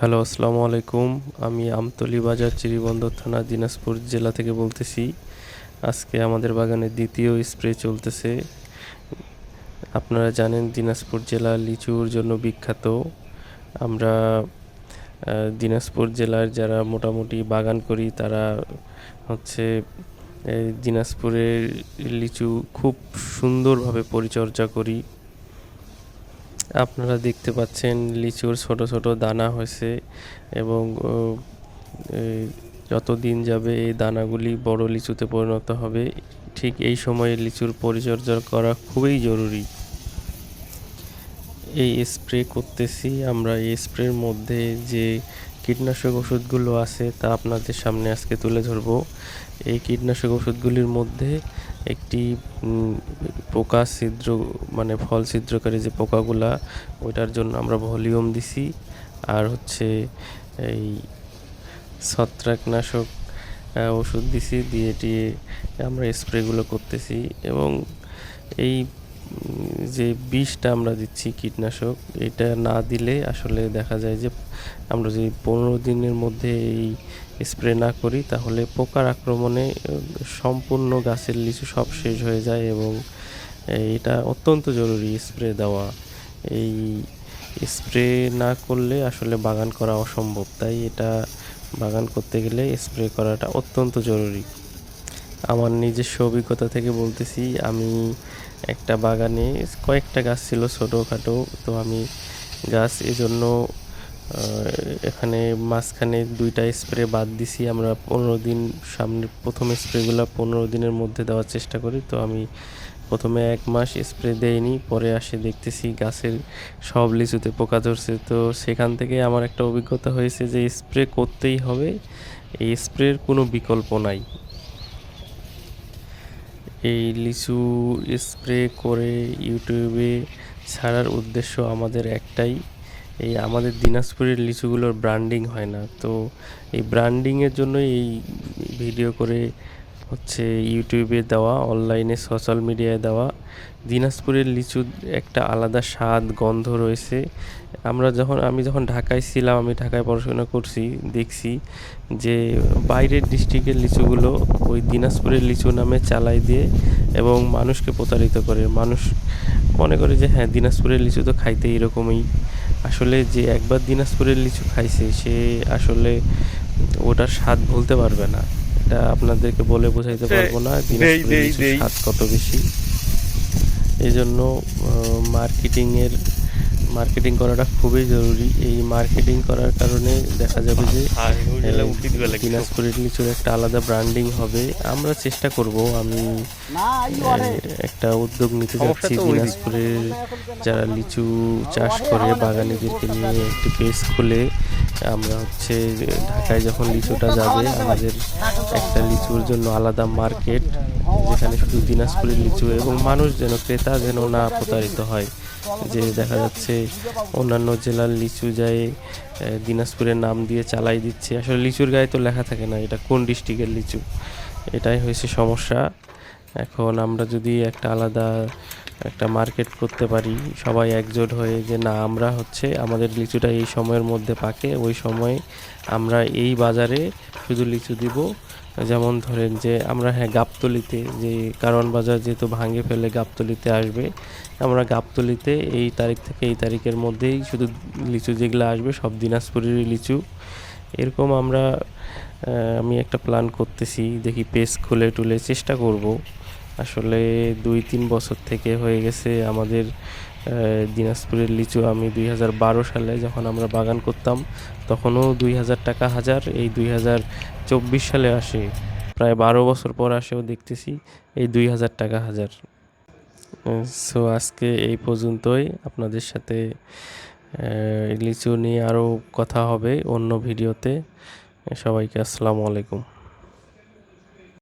Hello, আসসালামু আলাইকুম। আমি আমতলি বাজার, চিরিবন্দর থানা, দিনাজপুর জেলা থেকে বলতেছি, আজকে আমাদের বাগানে দ্বিতীয় স্প্রে চলতেছে। আপনারা জানেন, দিনাজপুর জেলা লিচুর জন্য বিখ্যাত। আমরা দিনাজপুর জেলার যারা মোটামুটি বাগান করি, তারা হচ্ছে দিনাজপুরের লিচু খুব সুন্দরভাবে পরিচর্যা করি। আপনারা দেখতে পাচ্ছেন লিচুর ছোট ছোট দানা হয়েছে এবং যত দিন যাবে এই দানাগুলি বড় লিচুতে পরিণত হবে, ঠিক এই সময়ে লিচুর পরিচর্যা করা খুবই জরুরি। এই স্প্রে করতেছি, আমরা এই স্প্রের মধ্যে যে কীটনাশক ওষুধগুলো আছে তা আপনাদের সামনে আজকে তুলে ধরবো। এই কীটনাশক ওষুধগুলির মধ্যে একটি পোকা ছিদ্র মানে ফল ছিদ্রকারী যে পোকাগুলা, ওইটার জন্য আমরা ভলিউম দিছি। আর হচ্ছে এই ছত্রাকনাশক ওষুধ দিছি, দিয়ে টিয়ে আমরা স্প্রেগুলো করতেছি এবং এই যে বিষটা আমরা দিচ্ছি কীটনাশক, এটা না দিলে আসলে দেখা যায় যে আমরা যদি পনেরো দিনের মধ্যে এই স্প্রে না করি, তাহলে পোকার আক্রমণে সম্পূর্ণ গাছের লিচু সব শেষ হয়ে যায় এবং এটা অত্যন্ত জরুরি স্প্রে দেওয়া। এই স্প্রে না করলে আসলে বাগান করা অসম্ভব। তাই এটা বাগান করতে গেলে স্প্রে করাটা অত্যন্ত জরুরি। আমার নিজস্ব অভিজ্ঞতা থেকে বলতেছি, আমি একটা বাগানে কয়েকটা গাছ ছিল ছোটোখাটো, তো আমি গাছ এজন্য এখানে মাঝখানে দুইটা স্প্রে বাদ দিছি। আমরা পনেরো দিন সামনে প্রথম স্প্রেগুলো পনেরো দিনের মধ্যে দেওয়ার চেষ্টা করি। তো আমি প্রথমে এক মাস স্প্রে দেয়নি পরে আসে দেখতেছি গাছের সব লিচুতে পোকা ধরছে। তো সেখান থেকে আমার একটা অভিজ্ঞতা হয়েছে যে স্প্রে করতেই হবে, এই স্প্রের কোনো বিকল্প নাই। এই লিচু স্প্রে করে ইউটিউবে ছাড়ার উদ্দেশ্য আমাদের একটাই এই আমাদের দিনাজপুরের লিচুগুলোর ব্র্যান্ডিং হয় না। তো এই ব্র্যান্ডিংয়ের জন্য এই ভিডিও করে হচ্ছে ইউটিউবে দেওয়া অনলাইনে সোশ্যাল মিডিয়ায় দেওয়া। দিনাজপুরের লিচুর একটা আলাদা স্বাদ, গন্ধ রয়েছে। আমরা যখন, আমি যখন ঢাকায় ছিলাম, আমি ঢাকায় পড়াশোনা করছি, দেখছি যে বাইরের ডিস্ট্রিক্টের লিচুগুলো ওই দিনাজপুরের লিচু নামে চালাই দিয়ে এবং মানুষকে প্রতারিত করে। মানুষ মনে করে যে হ্যাঁ দিনাজপুরের লিচু তো খাইতে এরকমই। আসলে যে একবার দিনাজপুরের লিচু খাইছে সে আসলে ওটার স্বাদ ভুলতে পারবে না। এটা আপনাদেরকে বলে বোঝাইতে পারব না দিনাজপুরের লিচুর স্বাদ কত বেশি। এই জন্য মার্কেটিংয়ের মার্কেটিং করাটা খুবই জরুরি। এই মার্কেটিং করার কারণে দেখা যাবে যে দিনাজপুরের লিচুর একটা আলাদা ব্র্যান্ডিং হবে। আমরা চেষ্টা করব। আমি একটা উদ্যোগ নিতে যাচ্ছি। দিনাজপুরের যারা লিচু চাষ করে বাগানিদেরকে নিয়ে একটি পেজ খুলে। আমরা হচ্ছে ঢাকায় যখন লিচুটা যাবে, আমাদের একটা লিচুর জন্য আলাদা মার্কেট, যেখানে শুধু দিনাজপুরের লিচু এবং মানুষ যেন, ক্রেতা যেন না প্রতারিত হয়। যে দেখা যাচ্ছে অন্যান্য জেলার লিচু যায় দিনাজপুরের নাম দিয়ে চালাই দিচ্ছে। আসলে লিচুর গায়ে তো লেখা থাকে না, এটা কোন ডিস্ট্রিক্টের লিচু? এটাই হয়েছে সমস্যা। এখন আমরা যদি একটা আলাদা, একটা মার্কেট করতে পারি, সবাই একজোট হয়ে যে না, আমরা হচ্ছে আমাদের লিচুটা এই সময়ের মধ্যে পাকে, ওই সময়ে আমরা এই বাজারে শুধু লিচু দিব। যেমন ধরেন যে আমরা হ্যাঁ গাবতলিতে যে কারণ বাজার যেহেতু ভাঙে ফেলে গাবতলিতে আসবে, আমরা গাবতলিতে এই তারিখ থেকে এই তারিখের মধ্যেই শুধু লিচু যেগুলো আসবে, সব দিনাজপুরেরই লিচু। এরকম আমরা আমি একটা প্ল্যান করতেছি, দেখি পেজ খুলে টুলে চেষ্টা করব। আসলে দুই তিন বছর থেকে হয়ে গেছে আমাদের দিনাজপুরের লিচু আমি দুই হাজার বারো সালে যখন আমরা বাগান করতাম, তখনও দুই হাজার টাকা হাজার, এই দুই হাজার চব্বিশ সালে আসে, প্রায় বারো বছর পর আসেও দেখতেছি, এই দুই হাজার টাকা হাজার। সো আজকে এই পর্যন্তই, আপনাদের সাথে লিচু নিয়ে আরও কথা হবে অন্য ভিডিওতে। সবাইকে আসসালামু আলাইকুম।